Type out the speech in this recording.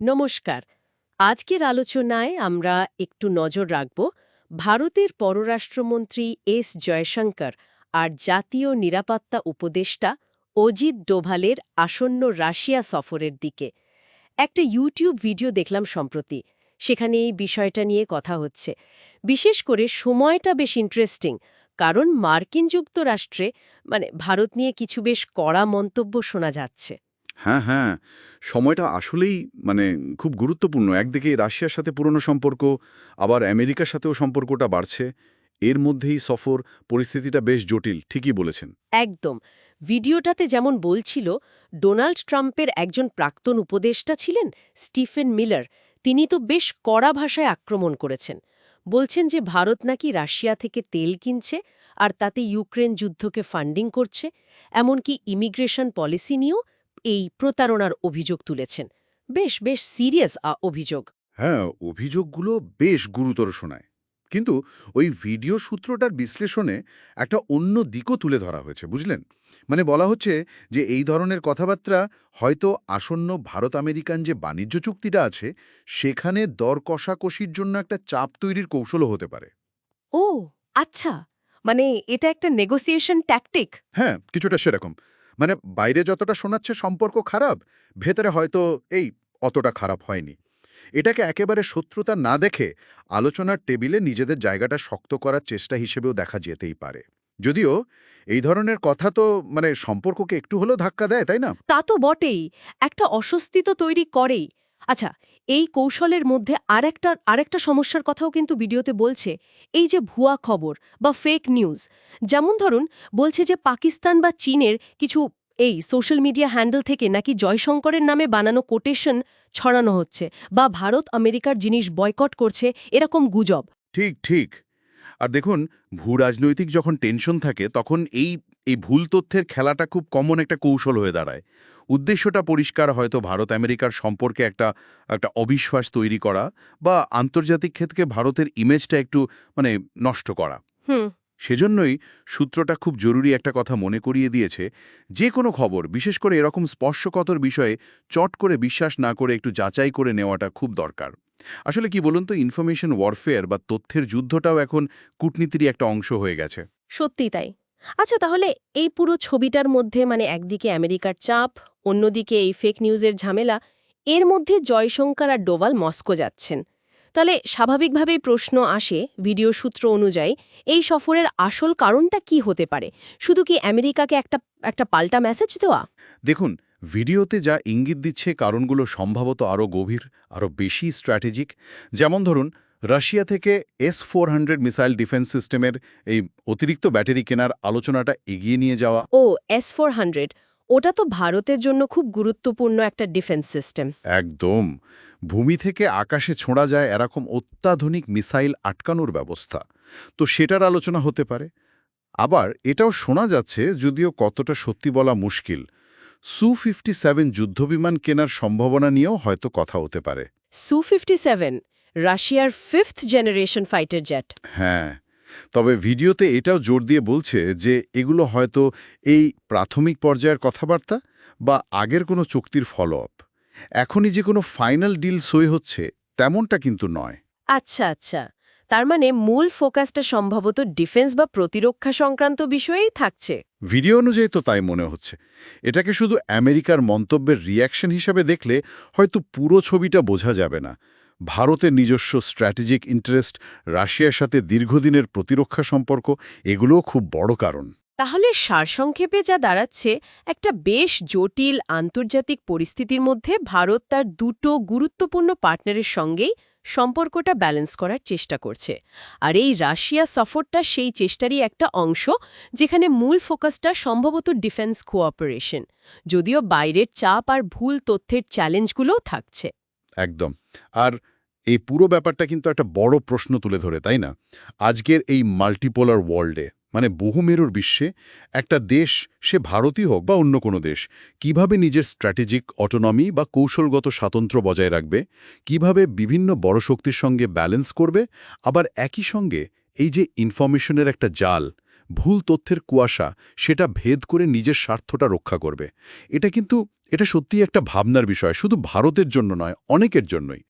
নমস্কার। আজকের আলোচনায় আমরা একটু নজর রাখব ভারতের পররাষ্ট্রমন্ত্রী এস জয়শঙ্কর আর জাতীয় নিরাপত্তা উপদেষ্টা অজিত ডোভালের আসন্ন রাশিয়া সফরের দিকে। একটা ইউটিউব ভিডিও দেখলাম সম্প্রতি, সেখানে এই বিষয়টা নিয়ে কথা হচ্ছে। বিশেষ করে সময়টা বেশ ইন্টারেস্টিং কারণ মার্কিন যুক্তরাষ্ট্রে মানে ভারত নিয়ে কিছু বেশ কড়া মন্তব্য শোনা যাচ্ছে। হ্যাঁ হ্যাঁ। সময়টা আসলেই মানে খুব গুরুত্বপূর্ণ। একদিকে রাশিয়ার সাথে পুরনো সম্পর্ক, আবার আমেরিকার সাথেও সম্পর্কটা বাড়ছে। এর মধ্যেই সফর, পরিস্থিতিটা বেশ জটিল, ঠিকই বলেছেন। একদম। ভিডিওটাতে যেমন বলছিল, ডোনাল্ড ট্রাম্পের একজন প্রাক্তন উপদেষ্টা ছিলেন স্টিফেন মিলার। তিনি তো বেশ কড়া ভাষায় আক্রমণ করেছেন। বলছেন যে ভারত নাকি রাশিয়া থেকে তেল কিনছে আর তাতে ইউক্রেন যুদ্ধকে ফান্ডিং করছে। এমনকি ইমিগ্রেশন পলিসি নিয়েও এই প্রতারণার অভিযোগ তুলেছেন। বেশ বেশ সিরিয়াস অভিযোগ। হ্যাঁ অভিযোগগুলো বেশ গুরুতর শোনায়। কিন্তু ওই ভিডিও সূত্রটার বিশ্লেষণে একটা অন্য দিকও তুলে ধরা হয়েছে বুঝলেন? মানে বলা হচ্ছে যে এই ধরনের কথাবার্তা হয়তো আসন্ন ভারত আমেরিকান যে বাণিজ্য চুক্তিটা আছে সেখানে দর কষাকষির জন্য একটা চাপ তৈরির কৌশলও হতে পারে। ও আচ্ছা। মানে এটা একটা নেগোসিয়েশন ট্যাকটিক হ্যাঁ কিছুটা সেরকম। মানে বাইরে যতটা শোনাচ্ছে সম্পর্ক খারাপ, ভেতরে হয়তো এই অতটা খারাপ হয়নি। এটাকে একেবারে শত্রুতা না দেখে আলোচনার টেবিলে নিজেদের জায়গাটা শক্ত করার চেষ্টা হিসেবেও দেখা যেতেই পারে। যদিও এই ধরনের কথা তো মানে সম্পর্ককে একটু হলেও ধাক্কা দেয়, তাই না? তা তো বটেই। একটা অস্বস্তি তো তৈরি করেই। আচ্ছা এই কৌশলের মধ্যে আরেকটা আরেকটা সমস্যার কথাও কিন্তু ভিডিওতে বলছে। এই যে ভুয়া খবর বা ফেক নিউজ যেমন ধরুন বলছে যে পাকিস্তান বা চীনের কিছু এই সোশ্যাল মিডিয়া হ্যান্ডেল থেকে নাকি জয়শঙ্করের নামে বানানো কোটেশন ছড়ানো হচ্ছে বা ভারত আমেরিকার জিনিস বয়কট করছে, এরকম গুজব। ঠিক ঠিক। আর দেখুন, ভূ রাজনৈতিক যখন টেনশন থাকে, তখন এই এই ভুল তথ্যের খেলাটা খুব কমন একটা কৌশল হয়ে দাঁড়ায়। উদ্দেশ্যটা পরিষ্কার হয়তো ভারত আমেরিকার সম্পর্কে একটা একটা অবিশ্বাস তৈরি করা বা আন্তর্জাতিক ক্ষেত্রে ভারতের ইমেজটা একটু মানে নষ্ট করা। হুম। সেজন্যই সূত্রটা খুব জরুরি একটা কথা মনে করিয়ে দিয়েছে। যে কোনো খবর বিশেষ করে এরকম স্পর্শকতর বিষয়ে চট করে বিশ্বাস না করে একটু যাচাই করে নেওয়াটা খুব দরকার। আসলে কি বলুন তো ইনফরমেশন ওয়ারফেয়ার বা তথ্যের যুদ্ধটাও এখন কূটনীতিরই একটা অংশ হয়ে গেছে। সত্যি তাই। আচ্ছা তাহলে এই পুরো ছবিটার মধ্যে মানে একদিকে আমেরিকার চাপ, অন্যদিকে এই ফেক নিউজের ঝামেলা, এর মধ্যে জয়শঙ্কর আর ডোভাল মস্কো যাচ্ছেন। তাহলে স্বাভাবিকভাবেই প্রশ্ন আসে ভিডিও সূত্র অনুযায়ী এই সফরের আসল কারণটা কি হতে পারে? শুধু কি আমেরিকাকে একটা একটা পাল্টা মেসেজ দেওয়া? দেখুন, ভিডিওতে যা ইঙ্গিত দিচ্ছে কারণগুলো সম্ভবত আরও গভীর আরও বেশি স্ট্র্যাটেজিক যেমন ধরুন রাশিয়া থেকে S four hundred missile defence সিস্টেমের এই অতিরিক্ত ব্যাটারি কেনার আলোচনাটা এগিয়ে নিয়ে যাওয়া। ও এস ফোর হান্ড্রেড ওটা তো ভারতের জন্য খুব গুরুত্বপূর্ণ একটা ডিফেন্স সিস্টেম। একদম। ভূমি থেকে আকাশে ছোঁড়া যায় এরকম অত্যাধুনিক মিসাইল আটকানোর ব্যবস্থা। তো সেটার আলোচনা হতে পারে। আবার এটাও শোনা যাচ্ছে যদিও কতটা সত্যি বলা মুশকিল। সু ফিফটি সেভেন যুদ্ধবিমান কেনার সম্ভাবনা নিয়েও হয়তো কথা হতে পারে। সু ফিফটি সেভেন রাশিয়ার ফিফথ জেনারেশন ফাইটার জেট হ্যাঁ তবে ভিডিওতে এটাও জোর দিয়ে বলছে যে এগুলো হয়তো এই প্রাথমিক পর্যায়ের কথাবার্তা বা আগের কোনো চুক্তির ফলো আপ এখনই যে কোনো ফাইনাল ডিল সই হচ্ছে তেমনটা কিন্তু নয়। আচ্ছা আচ্ছা। তার মানে মূল ফোকাসটা সম্ভবত ডিফেন্স বা প্রতিরক্ষা সংক্রান্ত বিষয়েই থাকছে। ভিডিও অনুযায়ী তো তাই মনে হচ্ছে। এটাকে শুধু আমেরিকার মন্তব্যের রিয়াকশন হিসাবে দেখলে হয়তো পুরো ছবিটা বোঝা যাবে না। ভারতের নিজস্ব স্ট্র্যাটেজিক ইন্টারেস্ট রাশিয়ার সাথে দীর্ঘদিনের প্রতিরক্ষা সম্পর্ক এগুলোও খুব বড় কারণ। তাহলে সারসংক্ষেপে যা দাঁড়াচ্ছে একটা বেশ জটিল আন্তর্জাতিক পরিস্থিতির মধ্যে ভারত তার দুটো গুরুত্বপূর্ণ পার্টনারের সঙ্গেই সম্পর্কটা ব্যালেন্স করার চেষ্টা করছে। আর এই রাশিয়া সফরটা সেই চেষ্টারই একটা অংশ যেখানে মূল ফোকাসটা সম্ভবত ডিফেন্স কোঅপারেশন যদিও বাইরের চাপ আর ভুল তথ্যের চ্যালেঞ্জগুলোও থাকছে। একদম। আর এই পুরো ব্যাপারটা কিন্তু একটা বড় প্রশ্ন তুলে ধরে, তাই না? আজকের এই মাল্টিপোলার ওয়ার্ল্ডে মানে বহুমেরুর বিশ্বে, একটা দেশ, সে ভারতই হোক বা অন্য কোনো দেশ, কীভাবে নিজের স্ট্র্যাটেজিক অটোনমি বা কৌশলগত স্বাতন্ত্র্য বজায় রাখবে, কীভাবে বিভিন্ন বড় শক্তির সঙ্গে ব্যালেন্স করবে, আবার একই সঙ্গে এই যে ইনফরমেশনের একটা জাল, ভুল তথ্যের কুয়াশা, সেটা ভেদ করে নিজের স্বার্থটা রক্ষা করবে। এটা কিন্তু, এটা সত্যিই একটা ভাবনার বিষয়, শুধু ভারতের জন্য নয়, অনেকের জন্যই।